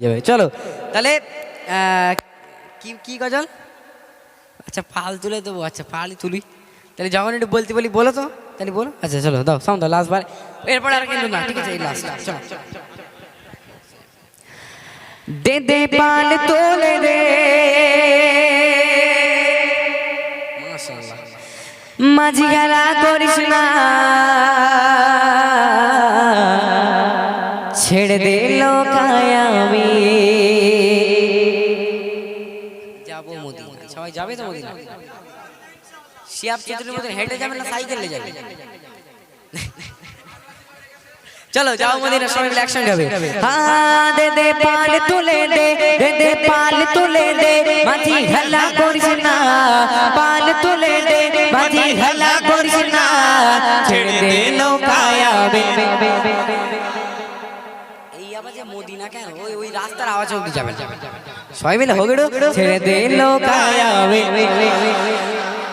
যাবে। চলো। তাহলে কি কি গজল? আচ্ছা পাল তুলে দেবো। আচ্ছা পালই তুলি। তাহলে যখন একটু বলতে বলি, বলো তো। তাহলে বলো। আচ্ছা চলো, দাও সাউন্ড দাও লাস্ট বার। এরপরে আর কিন্তু না, ঠিক আছে, এই লাস্ট চলো। দে দে, পাল তোলে দে মাশাআল্লাহ। মাঝি খেলা করিস না। শিয়াব চিত্রের মতন হেঁটে যাবে না, সাইকেলে যাবে। চলো, যাও মদিনা, সবাই মিলে একসঙ্গে হবে। হ্যাঁ দে দে পাল তুলে দে দে দে পাল তুলে দে, মাঝি হেলা করিস না। পাল তুলে দে, মাঝি হেলা করিস না। ছেড়ে দে নৌকায় আবে। এই আওয়াজে মদিনা কেন? ওই ওই রাস্তার আওয়াজ অব্দি যাবে। সবাই মিলে, হোগেড়ো। ছেড়ে দে নৌকায় আবে।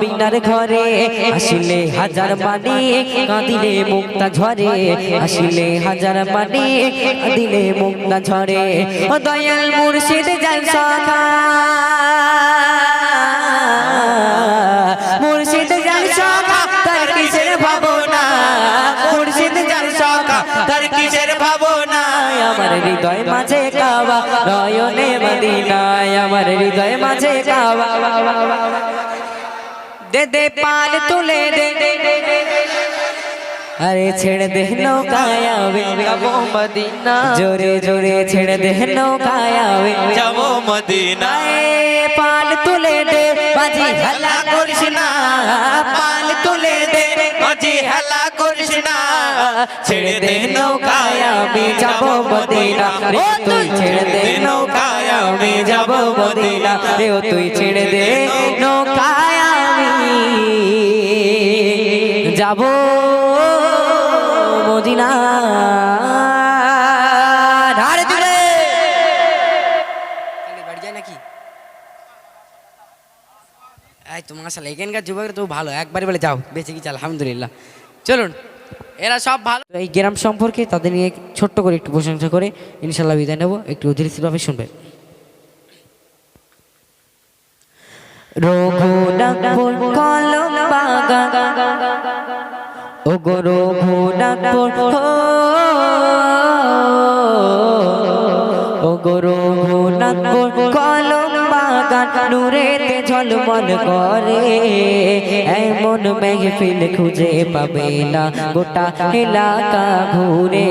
মায়া বিনার ঘরে আসলে হাজার মানে কাঁদিলে মুক্তা ঝরে। আসলে হাজার মানে কাঁদিলে মুক্তা ঝরে। দয়াল মুর্শিদ যাই সখা। মুর্শিদ যাই সখা, তার কিসের ভাবনা? মুর্শিদ যাই সখা, তার কিসের ভাবনা? আমার হৃদয় মাঝে কাবা নয়নে মদিনায়। আমার হৃদয় মাঝে কাবা दे दे पाल तुले दे। दे अरे छेड़ दे नौकाया वे। जबो मदीना। जोरे जोरे छेड़ दे नौकाया वे। जबो मदीना। ए पाल तुले दे बाजी हल्ला कृष्णा पाल तुले दे बाजी हल्ला कृष्णा छेड़ दे नौकाया वे जबो मदीना। रे तू छेड़ दे नौकाया वे जबो मदीना। रे तू छेड़ दे नौकाया যাব মদিনা ধারে জুড়ে বাড়ি যায় নাকি? এই তো মাসাল এখানকার যুবকের তো ভালো, একবারে বলে যাও, বেঁচে গেছে, আলহামদুলিল্লাহ। চলুন, এরা সব ভালো। এই গ্রাম সম্পর্কে তাদের নিয়ে ছোট্ট করে একটু প্রশংসা করে, ইনশাল্লাহ বিদায় নেব। একটু ধীরে স্থিরভাবে শুনবে রঘুনাথপুর কলম বাগান ও গো রঘুনাথপুর ও গো রঘুনাথপুর কলম বাগান নূরেতে ঝলমল করে এমন মেহফিল খুঁজে পাবে না গোটা এলাকা ঘুরে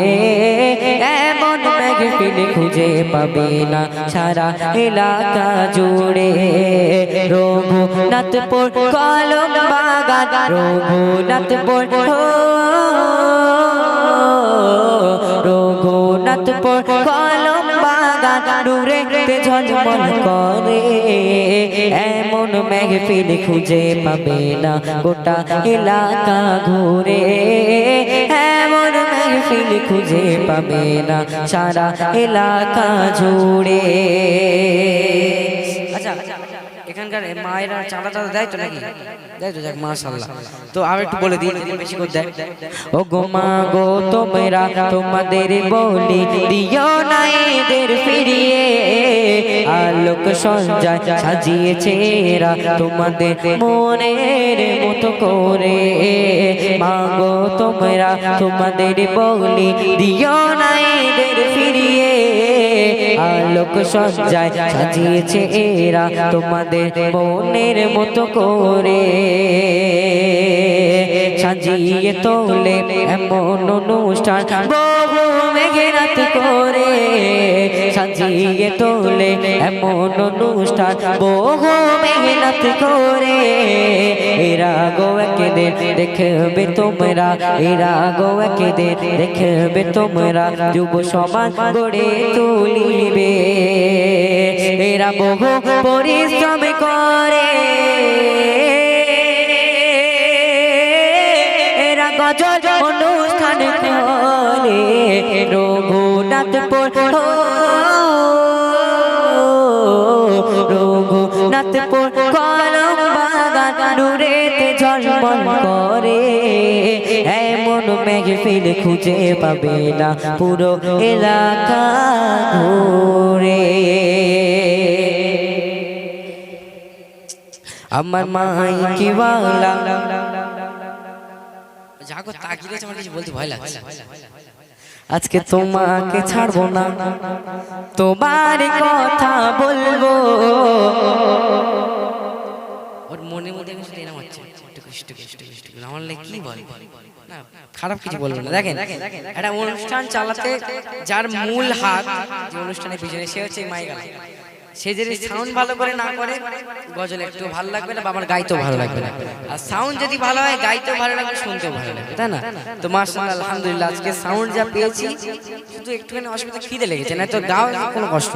মেহফিল খুঁজে পাবে না। সারা এলাকা জুড়ে রঘুনাথপুর কলম বাগান, রঘুনাথপুর রঘুনাথপুর কলম বাগান করে। এমন মেহফিল খুঁজে পাবে না। গোটা এলাকা ঘুরে। এমন মেহফিল খুঁজে পাবে না সারা এলাকা জুড়ে। এখানকার মায়েরা চাঁদা টাদা দেয় তো নাকি? দেয় তো যাক মাশাল্লাহ তো আর একটু বলে দিই বেশি করে দেয়। ও গো মা গো তোমরা তোমাদের বলি দিও না এদের ফিরিয়ে। আলোক সঞ্জয় সাজিয়েছে এরা তোমাদের মনের মতো করে। মা গো তোমরা তোমাদের বলি দিও না এদের ফিরিয়ে আলোক সজ্জায় সাজিয়েছে এরা তোমাদের মনের মতো করে। সাজিয়ে তোলে এমন অনুষ্ঠান। বহু করে সাজিয়ে তোলে এমন অনুষ্ঠান। বহু মেহনত করে। এরা গো একদিন দেখবে তোমরা এরা গো একদিন দেখবে তোমরা। যুব সমাজ গড়ে তুলিবে। এরা বহু পরিশ্রম করে। রঘুনাথপুর রঘুনাথপুর কলম করে। এমন খুঁজে পাবে না পুরো এলাকা আমার মাই বাংলা? জাগো, তাকিয়ে কিছু বলতে ভয় লাগছে। আজকে তোমাকে ছাড়বো না। তোমার কথা বলব। ওর মনের মধ্যে কিছু হচ্ছে। আমার কি বলে? খারাপ কিছু বলব না। দেখেন একটা অনুষ্ঠান চালাতে যার মূল হাত যে অনুষ্ঠানের পিছনে সে হচ্ছে মাইক সে যদি সাউন্ড ভালো করে না করে গজল একটু ভালো লাগবে না বা আমার গাইতেও ভালো লাগবে না? আর সাউন্ড যদি ভালো হয় গাইতেও ভালো লাগবে শুনতেও ভালো লাগবে। তাই না? তো মার্শাল্লাহ আলহামদুলিল্লাহ আজকে সাউন্ড যা পেয়েছি শুধু একটুখানি অসুবিধা খিদে লেগেছে না তো গাও কোনো কষ্ট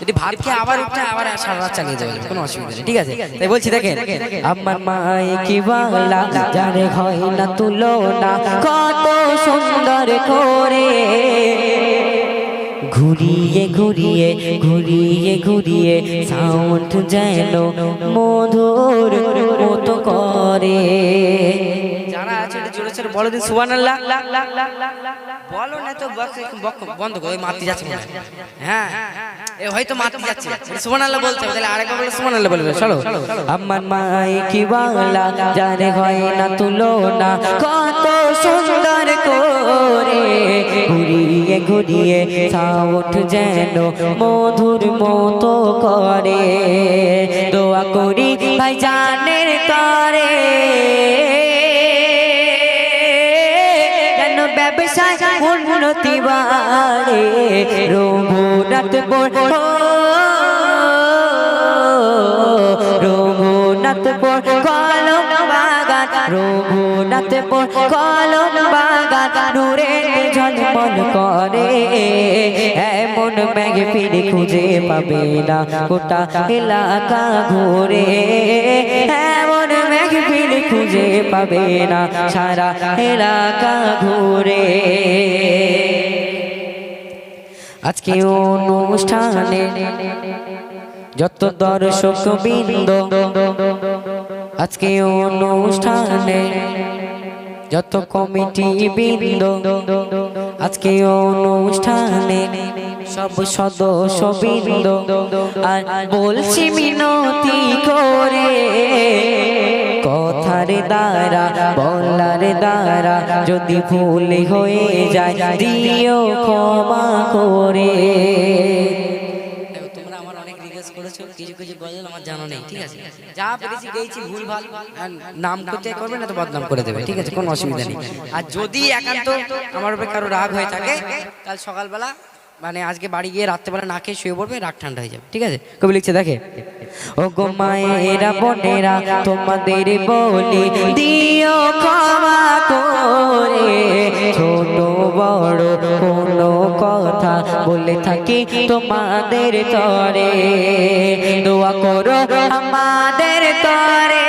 যদি ভাত খেয়ে আবার উঠে আবার সারা রাত চালিয়ে যাবে কোনো অসুবিধা নেই ঠিক আছে? তাই বলছি দেখেন আমার মাই কি বাংলা যারে হয় না তুলনা কত সুন্দর করে। ঘুরিয়ে ঘুরিয়ে ঘুরিয়ে ঘুরিয়ে সাউন্ড যেন মধুর মতো করে বলো না তো বন্ধ করে মাতি যাচ্ছে হয়। এ হয়তো মাতি যাচ্ছে। সুবহানাল্লাহ বলতে হবে তাহলে আরেকবার বলে সুবহানাল্লাহ বলবে চলো। আমার মাই কি বাংলা জানে হয় না তুলনা কত সুন্দর করে ঘুরিয়ে ঘুরিয়ে সাউন্ড যেন মধুর মতো করে। দোয়া করি ভাই জানের করে উন্নতি বাড়ে, রঘুনাথ বড় রঘুনাথপুর কলম বাগান রঘুনাথপুর কলম বাগান ঝলমল করে। এমন ম্যাগ ফিরে খুঁজে পাবে না গোটা এলাকা ঘুরে। এমন ম্যাগ ফিরে খুঁজে পাবে না সারা এলাকা ঘুরে। আজকে অনুষ্ঠানে যত দর্শক বৃন্দ, আজকে অনুষ্ঠানে যত কমিটি বৃন্দ, আজকে অনুষ্ঠানে সব সদস্য বৃন্দ, আর বলছি মিনতি করে কথার দ্বারা, বলার দ্বারা যদি ভুল হয়ে যায়, দিও ক্ষমা করে। আমার জানা নেই, ঠিক আছে? করবে না তো বদনাম করে দেবে, ঠিক আছে? কোনো অসুবিধা নেই। আর যদি একান্ত আমার কারও রাগ হয়ে থাকে কাল সকালবেলা মানে আজকে বাড়ি গিয়ে রাত্রেবেলা না খেয়ে শুয়ে পড়বে, রাগ ঠান্ডা হয়ে যাবে, ঠিক আছে? কবি লিখছে, দেখে। ও গো মায়েরা বোনেরা, তোমাদের বলি দিও ক্ষমা করে। ছোট বড় কোনো কথা বলে থাকি তোমাদের তরে। দোয়া করো আমাদের তরে।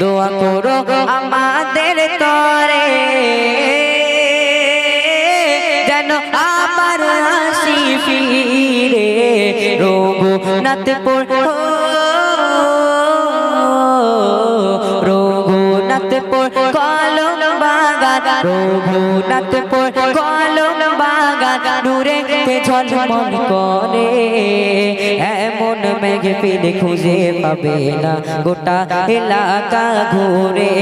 দোয়া করো আমাদের তরে। রঘুনাথ পড়ো রঘুনাথ পড়, কলম বাগান, রঘুনাথ পড়, কলম বাগান, নূরে ঝলমল করে। এমন মেঘ পেলে খুঁজে পাবে না গোটা এলাকা ঘুরে।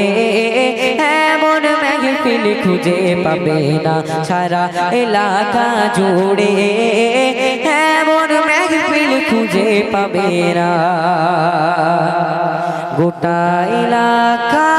এমন মেঘ পেলে খুঁজে পাবে না সারা এলাকা জুড়ে। এমন খুঁজে পাবে না। গোটা এলাকা